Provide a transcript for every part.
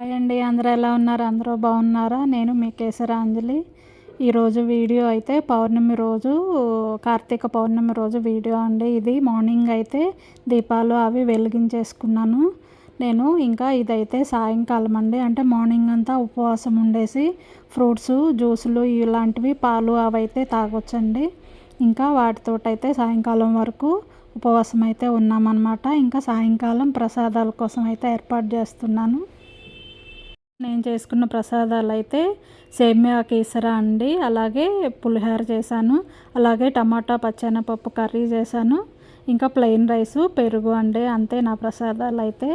Hi అండి అందరూ ఎలా ఉన్నారు? అందరూ బాగున్నారా? నేను మీ కేసరాంజలి. ఈరోజు వీడియో అయితే పౌర్ణమి రోజు కార్తీక పౌర్ణమి రోజు వీడియో అండి ఇది. మార్నింగ్ అయితే దీపాలు అవి వెలిగించేసుకున్నాను. నేను ఇంకా ఇదైతే సాయంకాలం అండి. అంటే మార్నింగ్ అంతా ఉపవాసం ఉండేసి ఫ్రూట్స్ జ్యూసులు ఇలాంటివి పాలు అవి అయితే తాగొచ్చండి. ఇంకా వాటితోటైతే సాయంకాలం వరకు ఉపవాసం అయితే ఉన్నామన్నమాట. ఇంకా సాయంకాలం ప్రసాదాల కోసం అయితే ఏర్పాటు చేస్తున్నాను. నేను చేసుకున్న ప్రసాదాలు అయితే సేమ్యా కేసర అండి. అలాగే పులిహోర చేశాను. అలాగే టమాటా పచ్చెనపప్పు కర్రీ చేశాను. ఇంకా ప్లెయిన్ రైసు పెరుగు అండి. అంతే నా ప్రసాదాలు అయితే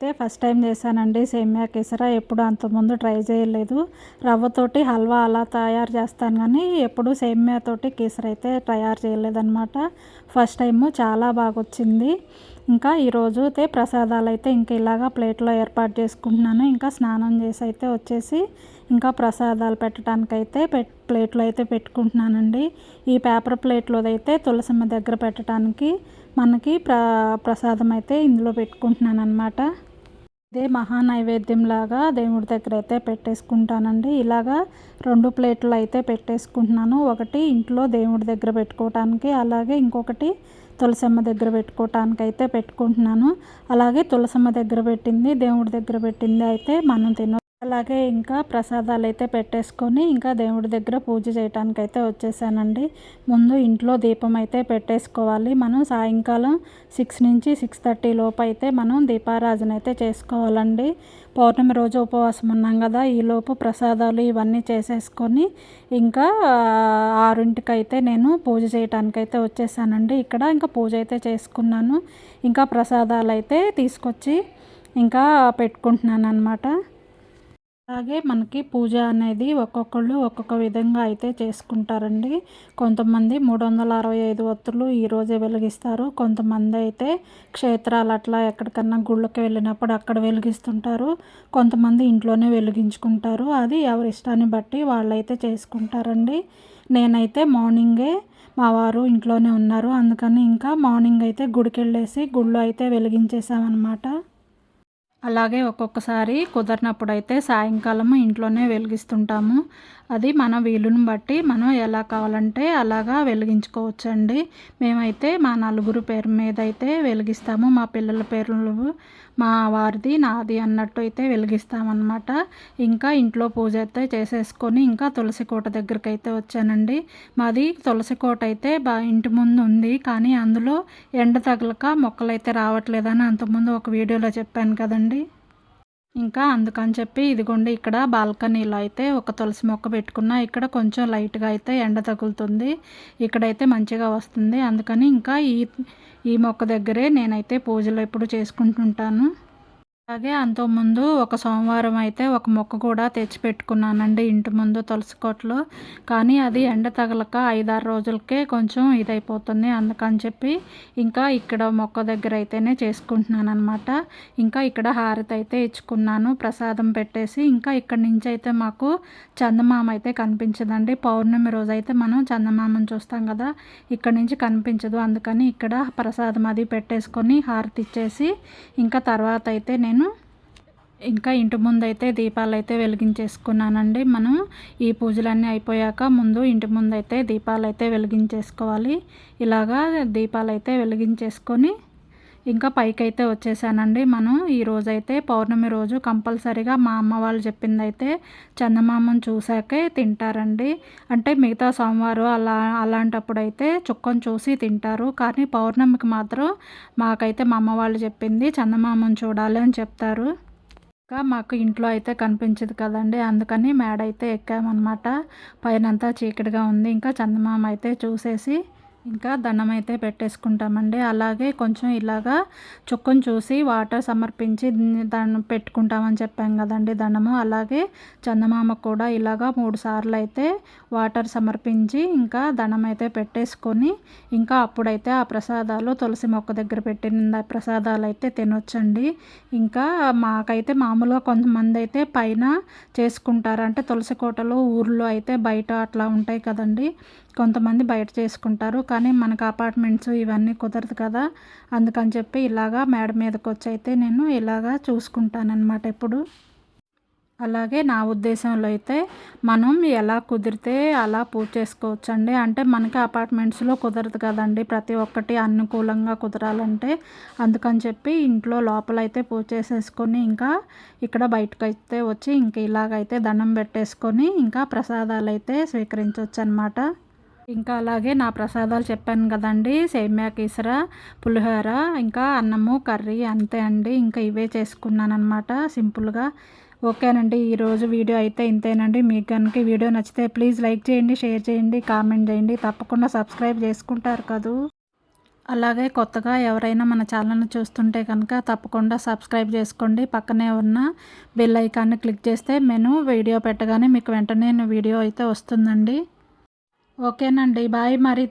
అయితే ఫస్ట్ టైం చేశానండి సేమ్యా కేసర. ఎప్పుడు అంతకుముందు ట్రై చేయలేదు. రవ్వతోటి హల్వా అలా తయారు చేస్తాను కానీ ఎప్పుడు సేమ్యాతోటి కేసర అయితే తయారు చేయలేదన్నమాట. ఫస్ట్ టైము చాలా బాగా వచ్చింది ఇంకా ఈరోజు అయితే ప్రసాదాలు అయితే ఇంక ఇలాగా ప్లేట్లో ఏర్పాటు చేసుకుంటున్నాను. ఇంకా స్నానం చేసి అయితే వచ్చేసి ఇంకా ప్రసాదాలు పెట్టడానికి అయితే పెట్ ప్లేట్లో అయితే పెట్టుకుంటున్నానండి. ఈ పేపర్ ప్లేట్లో అయితే తులసమ్మ దగ్గర పెట్టడానికి మనకి ప్ర ప్రసాదం అయితే ఇందులో పెట్టుకుంటున్నాను అనమాట ఇదే మహా నైవేద్యం లాగా దేవుడి దగ్గర అయితే పెట్టేసుకుంటానండి. ఇలాగా రెండు ప్లేట్లు అయితే పెట్టేసుకుంటున్నాను. ఒకటి ఇంట్లో దేవుడి దగ్గర పెట్టుకోవటానికి అలాగే ఇంకొకటి తులసమ్మ దగ్గర పెట్టుకోవటానికి అయితే పెట్టుకుంటున్నాను. అలాగే తులసమ్మ దగ్గర పెట్టింది దేవుడి దగ్గర పెట్టింది అయితే మనం తిన అలాగే ఇంకా ప్రసాదాలు అయితే పెట్టేసుకొని ఇంకా దేవుడి దగ్గర పూజ చేయడానికి అయితే వచ్చేసానండి. ముందు ఇంట్లో దీపం అయితే పెట్టేసుకోవాలి. మనం సాయంకాలం సిక్స్ నుంచి సిక్స్ థర్టీ లోపు అయితే మనం దీపారాజన అయితే చేసుకోవాలండి. పౌర్ణమి రోజు ఉపవాసం ఉన్నాం కదా ఈలోపు ప్రసాదాలు ఇవన్నీ చేసేసుకొని ఇంకా ఆరింటికైతే నేను పూజ చేయడానికి అయితే వచ్చేసానండి. ఇక్కడ ఇంకా పూజ అయితే చేసుకున్నాను. ఇంకా ప్రసాదాలు అయితే తీసుకొచ్చి ఇంకా పెట్టుకుంటున్నాను అనమాట అలాగే మనకి పూజ అనేది ఒక్కొక్కళ్ళు ఒక్కొక్క విధంగా అయితే చేసుకుంటారండి. కొంతమంది మూడు వందల అరవై ఐదు ఒత్తులు ఈరోజే వెలిగిస్తారు. కొంతమంది అయితే క్షేత్రాలు అట్లా ఎక్కడికన్నా గుళ్ళకి వెళ్ళినప్పుడు అక్కడ వెలిగిస్తుంటారు. కొంతమంది ఇంట్లోనే వెలిగించుకుంటారు. అది ఎవరి ఇష్టాన్ని బట్టి వాళ్ళైతే చేసుకుంటారండి. నేనైతే మార్నింగే మా వారు ఇంట్లోనే ఉన్నారు. అందుకని ఇంకా మార్నింగ్ అయితే గుడికి వెళ్ళేసి గుళ్ళు అయితే వెలిగించేసామన్నమాట అలాగే ఒక్కొక్కసారి కుదరినప్పుడు అయితే సాయంకాలం ఇంట్లోనే వెలిగిస్తుంటాము. అది మన వీలుని బట్టి మనం ఎలా కావాలంటే అలాగా వెలిగించుకోవచ్చండి. మేమైతే మా నలుగురు పేరు మీద అయితే వెలిగిస్తాము. మా పిల్లల పేర్లు మా వారిది నాది అన్నట్టు అయితే వెలిగిస్తామన్నమాట. ఇంకా ఇంట్లో పూజ అయితే చేసేసుకొని ఇంకా తులసి కోట దగ్గరికి అయితే వచ్చానండి. మాది తులసి కోట అయితే బా ఇంటి ముందు ఉంది. కానీ అందులో ఎండ తగలక మొక్కలు అయితే రావట్లేదని అంతకుముందు ఒక వీడియోలో చెప్పాను కదండి. ఇంకా అందుకని చెప్పి ఇదిగోండి ఇక్కడ బాల్కనీలో అయితే ఒక తులసి మొక్క పెట్టుకున్నా. ఇక్కడ కొంచెం లైట్గా అయితే ఎండ తగులుతుంది. ఇక్కడైతే మంచిగా వస్తుంది. అందుకని ఇంకా ఈ ఈ మొక్క దగ్గరే నేనైతే పూజలు ఎప్పుడు చేసుకుంటుంటాను. అలాగే అంతకుముందు ఒక సోమవారం అయితే ఒక మొక్క కూడా తెచ్చిపెట్టుకున్నానండి ఇంటి ముందు తులసి కోటలో. కానీ అది ఎండ తగలక ఐదారు రోజులకే కొంచెం ఇదైపోతుంది. అందుకని చెప్పి ఇంకా ఇక్కడ మొక్క దగ్గర అయితేనే చేసుకుంటున్నాను అనమాట ఇంకా ఇక్కడ హారతి అయితే ఇచ్చుకున్నాను ప్రసాదం పెట్టేసి. ఇంకా ఇక్కడ నుంచి అయితే మాకు చందమామ అయితే కనిపించదండి. పౌర్ణమి రోజు అయితే మనం చందమామను చూస్తాం కదా ఇక్కడ నుంచి కనిపించదు. అందుకని ఇక్కడ ప్రసాదం అది పెట్టేసుకొని హారతి ఇచ్చేసి ఇంకా తర్వాత అయితే నేను ఇంకా ఇంటి ముందు అయితే దీపాలు అయితే వెలిగించేసుకున్నానండి. మనం ఈ పూజలన్నీ అయిపోయాక ముందు ఇంటి ముందు అయితే దీపాలు అయితే వెలిగించేసుకోవాలి. ఇలాగా దీపాలు అయితే వెలిగించేసుకొని ఇంకా పైకైతే వచ్చేసానండి మనం. ఈ రోజైతే పౌర్ణమి రోజు కంపల్సరీగా మా అమ్మ వాళ్ళు చెప్పింది అయితే చందమామను చూసాకే తింటారండి. అంటే మిగతా సోమవారం అలా అలాంటప్పుడు అయితే చుక్కను చూసి తింటారు. కానీ పౌర్ణమికి మాత్రం మాకైతే మా అమ్మ వాళ్ళు చెప్పింది చందమామను చూడాలి అని చెప్తారు. ఇంకా మాకు ఇంట్లో అయితే కనిపించదు కదండి. అందుకని మేడ అయితే ఎక్కామన్నమాట. పైనంతా చీకటిగా ఉంది. ఇంకా చందమామ అయితే చూసేసి ఇంకా దండం అయితే పెట్టేసుకుంటామండి. అలాగే కొంచెం ఇలాగా చుక్కను చూసి వాటర్ సమర్పించి దాన్ని పెట్టుకుంటామని చెప్పాం కదండి దండము అలాగే చందమామ కూడా ఇలాగా మూడు సార్లు అయితే వాటర్ సమర్పించి ఇంకా దండం అయితే పెట్టేసుకొని ఇంకా అప్పుడైతే ఆ ప్రసాదాలు తులసి మొక్క దగ్గర పెట్టిన ప్రసాదాలు అయితే తినొచ్చండి. ఇంకా మాకైతే మామూలుగా కొంతమంది అయితే పైన చేసుకుంటారు అంటే తులసి కోటలో ఊర్లో అయితే బయట అట్లా ఉంటాయి కదండి. కొంతమంది బయట చేసుకుంటారు. కానీ మనకు అపార్ట్మెంట్స్ ఇవన్నీ కుదరదు కదా. అందుకని చెప్పి ఇలాగా మేడ మీదకి వచ్చి అయితే నేను ఇలాగా చూసుకుంటానన్నమాట ఎప్పుడు. అలాగే నా ఉద్దేశంలో అయితే మనం ఎలా కుదిరితే అలా పూజ చేసుకోవచ్చు అండి అంటే మనకి అపార్ట్మెంట్స్లో కుదరదు కదండి. ప్రతి ఒక్కటి అనుకూలంగా కుదరాలంటే. అందుకని చెప్పి ఇంట్లో లోపల అయితే పూజ చేసేసుకొని ఇంకా ఇక్కడ బయటకు అయితే వచ్చి ఇంక ఇలాగైతే దండం పెట్టేసుకొని ఇంకా ప్రసాదాలు అయితే స్వీకరించవచ్చు అనమాట ఇంకా అలాగే నా ప్రసాదాలు చెప్పాను కదండి. సేమ్యా కీసర పులిహోర ఇంకా అన్నము కర్రీ అంతే అండి. ఇంకా ఇవే చేసుకున్నాను అనమాట సింపుల్గా. ఓకేనండి. ఈరోజు వీడియో అయితే ఇంతేనండి. మీకు కనుక వీడియో నచ్చితే ప్లీజ్ లైక్ చేయండి షేర్ చేయండి కామెంట్ చేయండి. తప్పకుండా సబ్స్క్రైబ్ చేసుకుంటారు కదూ. అలాగే కొత్తగా ఎవరైనా మన ఛానల్ని చూస్తుంటే కనుక తప్పకుండా సబ్స్క్రైబ్ చేసుకోండి. పక్కనే ఉన్న బెల్ ఐకాన్ని క్లిక్ చేస్తే నేను వీడియో పెట్టగానే మీకు వెంటనే వీడియో అయితే వస్తుందండి. ఓకేనండి బాయ్ మరి.